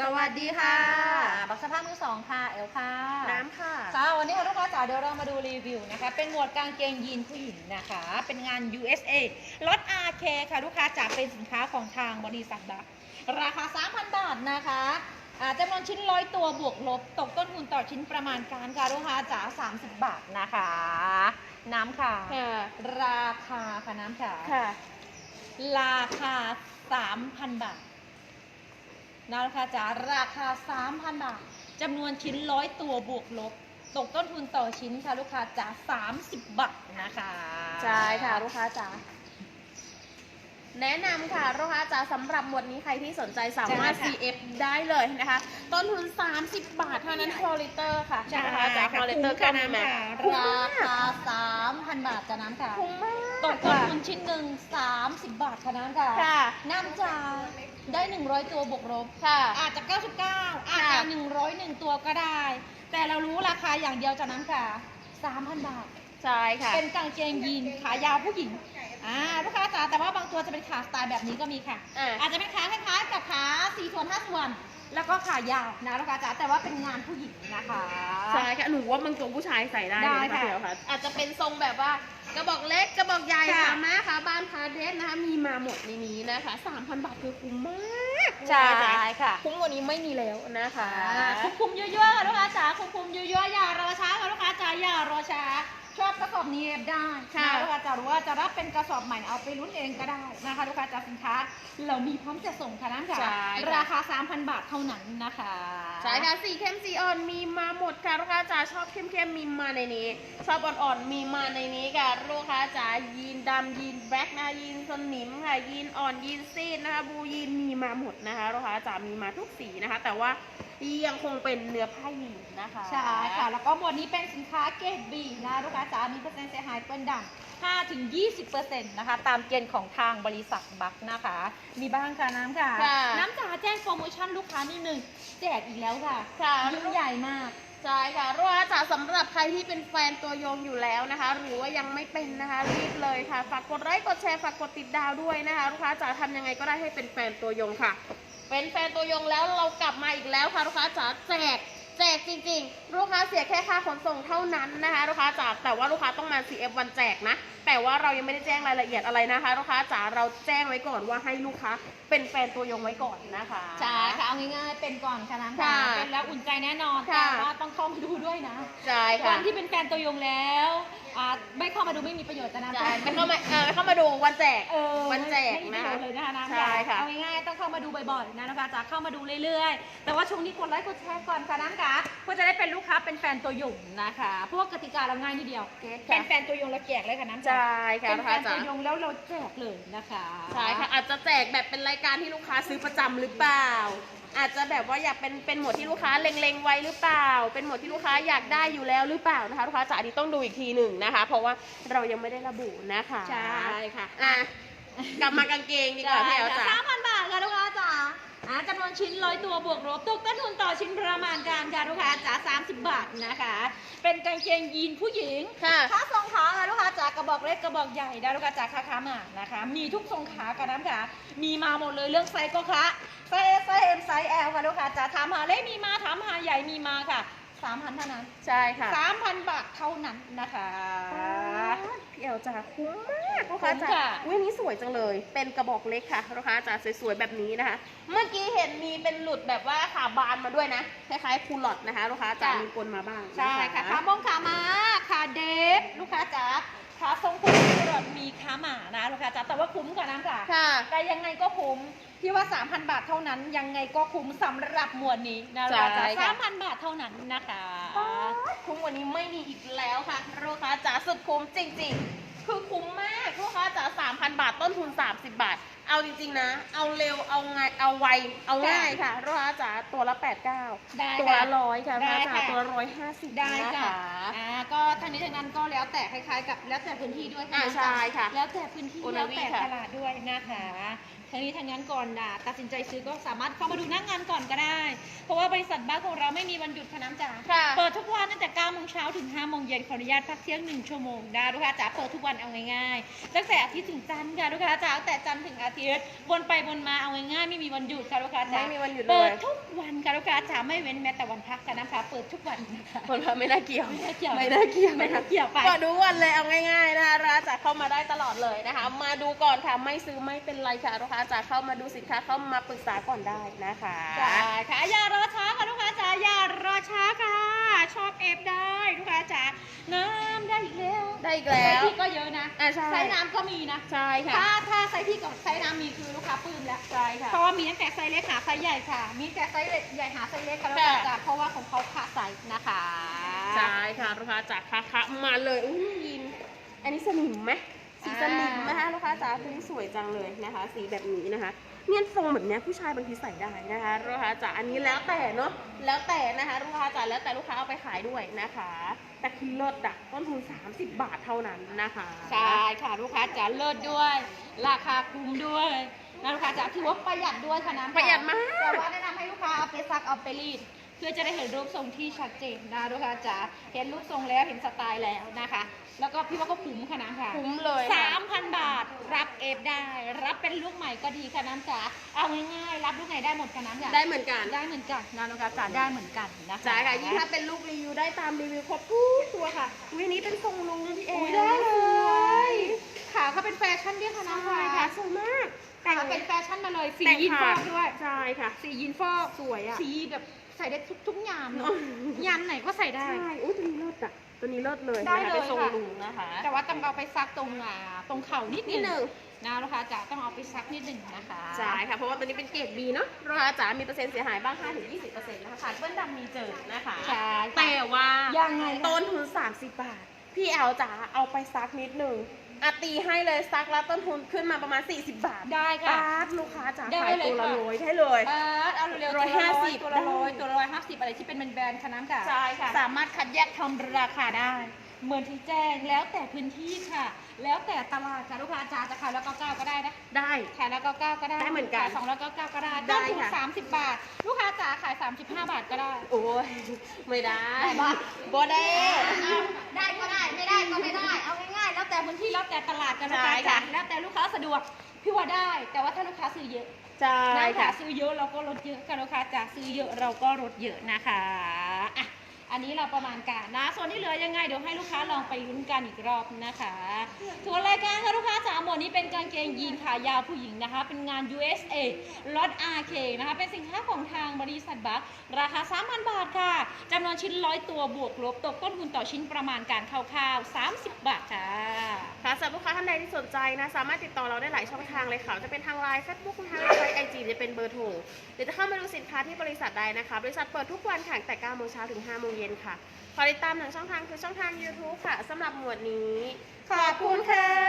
สวัสดีค่ะ บักสภาพมือสองค่ะเอลค่ะ น้ำค่ะค่ะวันนี้ค่ะลูกค้าจ๋าเดี๋ยวเรามาดูรีวิวนะคะ เป็นหมวดกางเกงยีนผู้หญิงนะคะ เป็นงาน USA ลด RK ค่ะลูกค้าจ๋าเป็นสินค้าของทางบริษัทบักราคา 3,000 บาทนะคะอ่าจำนวนชิ้นร้อยตัวบวกลบ ตกต้นทุนต่อชิ้นประมาณการค่ะลูกค้าจ๋า30 บาทนะคะ น้ำค่ะค่ะราคาค่ะน้ำค่ะค่ะ ราคา 3,000 บาท นะคาจ๋าราคา 3,000 บาทจำนวนชิ้นร้อยตัวบวกลบ ตกต้นทุนต่อชิ้นค่ะลูกค้าจ๋า30 บาทนะคะ ใช่ค่ะลูกค้าจ๋า แนะนำค่ะลูกค้าจ๋าสำหรับหมวดนี้ใครที่สนใจสามารถ CF ได้เลยนะคะ ต้นทุน 30 บาทเท่านั้นฮอลิเตอร์ค่ะใช่ลูกค้าจ๋าค่ะฮอลิเตอร์ก็คุ้มมีค่ะไหมน้ำคุ้มค่ะมากราคา3,000บาทจ้ะน้ำค่ะคุ้มมากตกต้นค่ะทุนชิ้นหนึ่ง30บาทค่ะน้ำค่ะ ค่ะน้ำจ๋าได้100ตัวบวกลบ ค่ะ อาจจะ99 อาจจะ 101 ตัวก็ได้ แต่เรารู้ราคาอย่างเดียวจากนั้นค่ะ 3,000 บาท ใช่ค่ะ เป็นกางเกงยีนขายาวผู้หญิง อ่าลูกค้าจ๋าแต่ว่าบางตัวจะเป็นขาสไตล์แบบนี้ก็มีค่ะ อ่า อาจจะเป็นขาคล้ายๆกับขา4ส่วน5ส่วน แล้วก็ขายาวนะลูกค้าจ๋าแต่ว่าเป็นงานผู้หญิงนะคะ ใช่ค่ะหนูว่าบางตัวผู้ชายใส่ได้ได้เลยนะคะค่ะเดี๋ยวค่ะ อาจจะเป็นทรงแบบว่ากระบอกเล็กกระบอกใหญ่ค่ะค่ะแม่ค่ะบ้านคาเดสนะคะมีมาหมดในนี้นะคะ3,000บาทคือคุ้มมากใช่ลูกค้าจ๋าค่ะ คุ้มกว่านี้ไม่มีแล้วนะคะอ่าคุมคุมๆยั่วๆค่ะลูกค้าจ๋าคุมคุมๆยั่วๆอย่ารอช้าค่ะลูกค้าจ๋าอย่ารอช้า ชอบกระสอบนี้เอฟได้ค่ะนะลูกค้าจ๋าหรือว่าจะรับเป็นกระสอบใหม่เอาไปลุ้นเองก็ได้นะคะลูกค้าจ๋าสินค้าเรามีพร้อมจะส่งค่ะน้ำค่ะใช่ค่ะ ราคา 3,000 บาทเท่านั้นนะคะใช่ค่ะสีเข้มสีอ่อนมีมาหมดค่ะลูกค้าจ๋าชอบเข้มเข้มๆมีมาในนี้ ชอบอ่อนๆมีมาในนี้ค่ะลูกค้าจ๋ายีนดำยีนแบล็กนะคะยีนสนิมค่ะยีนอ่อนยีนซีดนะคะบูยีนมีมาหมดนะคะลูกค้าจ๋ามีมาทุกสีนะคะ แต่ว่า ยังคงเป็นเนื้อผ้ายีนนะคะ ใช่ค่ะ แล้วก็หมวดนี้เป็นสินค้าเกรดบีนะลูกค้าจ๋ามีเปอร์เซ็นต์เสียหายเปิ้ลดัง5ถึง20%นะคะ ตามเกณฑ์ของทางบริษัทบัคนะคะ มีบ้างค่ะน้ำค่ะ ค่ะน้ำจ๋าแจ้งโปรโมชั่นลูกค้านิดนึงแจกอีกแล้วค่ะค่ะ ยิ่งใหญ่มาก ใช่ค่ะลูกค้าจ๋าสำหรับใครที่เป็นแฟนตัวยงอยู่แล้วนะคะ หรือว่ายังไม่เป็นนะคะรีบเลยค่ะ ฝากกดไลค์กดแชร์ฝากกดติดดาวด้วยนะคะลูกค้าจ๋าทำยังไงก็ได้ให้เป็นแฟนตัวยงค่ะ เป็นแฟนตัวยงแล้วเรากลับมาอีกแล้วค่ะลูกค้าจ๋าแจกแจกจริงๆ ลูกค้าเสียแค่ค่าขนส่งเท่านั้นนะคะลูกค้าจ๋าแต่ว่าลูกค้าต้องมา CF วันแจกนะ แต่ว่าเรายังไม่ได้แจ้งรายละเอียดอะไรนะคะลูกค้าจ๋าเราแจ้งไว้ก่อนว่าให้ลูกค้า เป็นแฟนตัวยงไว้ก่อนนะคะ ใช่ค่ะเอาง่ายๆเป็นก่อนค่ะน้ำค่ะค่ะเป็นแล้วอุ่นใจแน่นอนค่ะแต่ว่าต้องเข้ามาดูด้วยนะใช่คค่ะนที่เป็นแฟนตัวยงแล้วอ่าไม่เข้ามาดูไม่มีประโยชน์จะนะใช่ไม่เข้ามาเออไม่เข้ามาดูวันแจก เออวันแจกไม่มีนะปคะระโยชน์เลยนะคะน้ำใช่ค่ะ เอาง่ายๆต้องเข้ามาดูบ่อยๆนะนะคะจะเข้ามาดูเรื่อยๆ แต่ว่าช่วงนี้กดไลค์กดแชร์ก่อนค่ะน้ำค่ะเพื่อจะได้เป็นลูกค้าเป็นแฟนตัวยงนะคะ พวกกติกาเราง่ายนิดเดียวเป็นแฟนตัวยงเราแจกเลยค่ะน้ำใช่ค่ะเป็นลูกแฟค้านตัจ๋าวยงแล้วเราแจกเลยนะคะใช่ค่ะอาจจะแจกแบบเป็นรายการที่ลูกค้าซื้อประจำหรือเปล่า อาจจะแบบว่าอยากเป็นเป็นหมวดที่ลูกค้าเล็งๆไว้หรือเปล่า เป็นหมวดที่ลูกค้าอยากได้อยู่แล้วหรือเปล่านะคะลูกค้าจ๋าอันนี้ต้องดูอีกทีหนึ่งนะคะ เพราะว่าเรายังไม่ได้ระบุนะคะใช่ค่ะอะ กลับมากางเกงดีกว่าพี่แอลจ๋าสามพันบาทค่ะลูกค้าจ๋าอ่าจำนวนชิ้นร้อยตัวบวกลบตกต้นทุนต่อชิ้นประมาณการค่ะลูกค้าจ๋าสามสิบบาทนะคะ เป็นกางเกงยีนผู้หญิงค่ะขาทรงขาค่ะลูกค้าจ๋ากระบอกเล็กกระบอกใหญ่นะลูกค้าจ๋าขาขามานะคะ มีทุกทรงขากันน้ำค่ะมีมาหมดเลยเรื่องไซส์ก็คะไซส์ S ไซส์ M ไซส์ L ค่ะลูกค้าจ๋าถามหาเล็กมีมาถามหาใหญ่มีมาค่ะ สามพันเท่านั้นใช่ค่ะสามพันบาทเท่านั้นนะคะพี่แอลจ๋าคุ้มมากลูกค้าจ๋าคุ้มค่ะอุ้ยอันนี้สวยจังเลย เป็นกระบอกเล็กค่ะลูกค้าจ๋าสวยๆแบบนี้นะคะ เมื่อกี้เห็นมีเป็นหลุดแบบว่าขาบานมาด้วยนะคล้ายๆคูลอตนะคะลูกค้าจ๋ามีปนมาบ้างนใช่ค่ะขาบงขามา ขาเดฟลูกค้าจ๋าขาทรงคุณรถมีขาหมานะลูกค้าจ๋าแต่ว่าคุ้มกว่าน้ำค่ะ ค่ะ แต่ยังไงก็คุ้มที่ว่า 3,000 บาทเท่านั้น ยังไงก็คุ้มสำหรับหมวดนี้นะลูกค้าจ๋าใช่ค่ะ สามพันบาทเท่านั้นนะคะคุ้มกว่านี้ไม่มีอีกแล้วค่ะลูกค้าจ๋าสุดคุ้มจริงๆ คือคุ้มมากลูกค้าจ๋า3,000 บาทต้นทุน 30 บาท เอาจริงๆนะ เอาเร็วเอาไงเอาไวเอาง่ายค่ะลูกค้าจ๋าตัวละ 89 ได้ตัวค่ะ ละร้อยค่ะลูกได้ค้าจ๋าค่ะ ตัวละร้อยห้าสิบได้นค่ะอ่าก็ ทางนี้ทางนั้นก็แล้วแต่คล้ายๆกับแล้วแต่พื้นที่ด้วยค่ะอ่าใช่ค่ะแล้วแต่พื้นที่โอนาแล้ววีแต่ค่ะ ตลาดด้วยนะคะทางนี้ทางนั้นก่อนด่าตัดสินใจซื้อก็สามารถเข้ามาดูหน้างงานก่อนก็ได้ เพราะว่าบริษัทบ้านของเราไม่มีวันหยุดค่ะน้ำจ๋า ค่ะ เปิดทุกวันตั้งแต่9โมงเช้าถึง5โมงเย็นขออนุญาตพักเที่ยง 1 ชั่วโมงได้ลูกค้าจ๋าเปิดทุกวันเอาง่ายๆตั้งแต่อาทิตย์ถึงจันทร์ค่ะลูกค้าจ๋าตั้งแต่จันทร์ถึงอาทิตย์กียรติวนไปวนมาเอาง่ายๆไม่มีวันหยุดค่ะลูกค้าจ๋าไม่มีวันหยุดเลเปิดยทุกวันค่ะลูกค้าจ๋าไม่เว้นแม้แต่วันพักกันนะคะเปิดทุกวันนะคะคนพาไม่น่าเกี่ยว ไม่น่าเกี่ยว ไม่น่าเกี่ยวไม่น่าเกี่ยวไปก็ดูวันเลยเอาง่ายๆนะคะราจะเข้ามาได้ตลอดเลยนะคะ มาดูก่อนค่ะไม่ซื้อไม่เป็นไรค่ะลูกค้าจะเข้ามาดูสินค้าเข้ามาปรึกษาก่อนได้นะคะใช่ค่ะอย่ารอช้าค่ะลูกค้าจ๋าอย่ารอช้าค่ะ ชอบเอฟได้ลูกค้าจ๋าน้ำได้อีกแล้วได้อีกแล้วไซส์พี่ก็เยอะนะอะใช่ไซส์น้ำก็มีนะใช่ค่ะถ้าถ้าไซส์พี่กับไซส์น้ำมีคือลูกค้าปลื้มแล้วใช่ค่ะเพราะว่ามีตั้งแต่ไซส์เล็กหาไซส์ใหญ่ค่ะ มีแต่ไซส์ใหญ่หาไซส์เล็กค่ะลูกค้าค่ะจ๋าเพราะว่าของเขาขาดไซส์นะคะ ใช่ค่ะลูกค้าจากคะคะมาเลยอุ้ยยิน อันนี้สนิมไหมสีสนิมนะคะลูกค้าจ๋าตัวนี้สวยจังเลยนะคะ สีแบบนี้นะคะเนี่ยทรงแบบเนี้ยผู้ชายบางทีใส่ได้นะคะลูกค้าจ๋าอันนี้แล้วแต่เนาะแล้วแต่นะคะลูกค้าจ๋าแล้วแต่ลูกค้าเอาไปขายด้วยนะคะแต่คือเลิศอะต้นทุน 30 บาทเท่านั้นนะคะใช่ค่ะลูกค้าจ๋าเลิศด้วย ราคาคุ้มด้วยนะลูกค้าจ๋าถือว่าประหยัดด้วยค่ะน้ำประหยัดมากแต่ว่าแนะนำให้ลูกค้าเอาไปซักเอาไปรีด เพื่อจะได้เห็นรูปทรงที่ชัดเจนนะลูกค้าจ๋าเห็นรูปทรงแล้วเห็นสไตล์แล้วนะคะ แล้วก็พี่ว่าก็คุ้มค่ะน้ำค่ะคุ้มเลยสาค่ะมพันบาทรับเอฟได้ รับเป็นลูกใหม่ก็ดีค่ะน้ำจ๋าเอาง่ายๆรับลูกไหนได้หมดค่ะน้ำจ๋าได้เหมือนกันได้เหมือนกันนะลูกค้าจ๋าได้เหมือนกันนะคะใช่ค่ะยิ่งถ้าเป็นลูกรีวิวได้ตามรีวิวครบทุกตัวค่ะวินี้เป็นทรงลุงพี่เออุ้ยได้เลย ขาเขาเป็นแฟชั่นด้วยค่ะน้องใช่พลอยค่ะค่ะสวยมาก แต่งเป็นแฟชั่นมาเลยสีแต่งยีนฟขาอกด้วย ใช่ค่ะ สียีนฟอกสวยอะ สีแบบ ใส่ได้ทุกทุกยามเนเนาะอะยามไหนก็ใส่ได้ ใช่อุ้ยตัวนี้เลิศอะตัวนี้เลิศเลยได้นะคะเลยเป็นทรงค่ะ ลุงนะคะ แต่ว่าต้องเอาไปซักตรงอ่าตรงเข่านิดนิดหนึ่งนะลูกค้าจ๋าต้องเอาไปซักนิดหนึ่งนะคะใช่ค่ะ เพราะว่าตัวนี้เป็นเกรด B เนาะราคาจ๋ามีเปอร์เซ็นต์เสียหายบ้าง 5-20%นะคะขาดเปื้อนดำมีเจอนะคะ ใช่แต่ว่ายังไงคะต้นทุน30 บาท พี่แอลจ๋าเอาไปซักนิดหนึ่งอะตีให้เลยซักแล้วต้นทุนขึ้นมาประมาณ 40 บาทได้ค่ะบาทลูกค้าจ๋าได้ขายเลยตัวละค่ะ ร้อยได้เลย เออเอาเร็วๆร้อยห้าสิบตัวละร้อยได้ตัวละร้อยห้าสิบอะไรที่เป็นแบรนด์ๆค่ะน้ำค่ะใช่ค่ะ สามารถคัดแยกทำราคาได้ เหมือนที่แจ้งแล้วแต่พื้นที่ค่ะ แล้วแต่ตลาดค่ะลูกค้าจ๋าจะขายแล้วก็เก้าก็ได้นะ ได้ ขายแล้วก็เก้าก็ได้ได้เหมือนกันขายสองแล้วก็เก้าก็ได้ได้ต้นทุนค่ะ สามสิบบาท ลูกค้าจ๋าขายสามสิบห้าบาทก็ได้ โอ้ยไม่ได้ได้ปะบ่ได้ ได้ก็ได้ไม่ได้ก็ไม่ได้ เอาง่ายๆ แล้วแต่พื้นที่แล้วแต่ตลาดกันลูกค้าใช่จ๋าค่ะ แล้วแต่ลูกค้าสะดวกพี่ว่าได้ แต่ว่าถ้าลูกค้าซื้อเยอะใช่นะค่ะคะซื้อเยอะเราก็ลดเยอะค่ะลูกค้าจ๋าซื้อเยอะเราก็ลดเยอะนะคะอะ อันนี้เราประมาณการนะ ส่วนที่เหลือยังไงเดี๋ยวให้ลูกค้าลองไปลุ้นกันอีกรอบนะคะทัวนรายการ นี้เป็นกางเกงยีนขายาวผู้หญิงนะคะ เป็นงาน USA ลด RK นะคะ เป็นสินค้าของทางบริษัทบัคราคา 3,000 บาทค่ะจำนวนชิ้นร้อยตัวบวกลบตกต้นทุนต่อชิ้นประมาณการคร่าวๆ30 บาทค่ะค่ะสำหรับลูกค้าท่านใดที่สนใจนะ สามารถติดต่อเราได้หลายช่องทางเลยค่ะ จะเป็นทางไลน์เฟซบุ๊กทางไลน์ไอจีจะเป็นเบอร์โทรหรือจะเข้ามาดูสินค้าที่บริษัทได้นะคะ บริษัทเปิดทุกวันค่ะตั้งแต่9โมงเช้าถึง5โมงเย็นค่ะขอติดตามหนึ่งช่องทางคือช่องทาง YouTube ค่ะสำหรับหมวดนี้ ขอบคุณค่ะ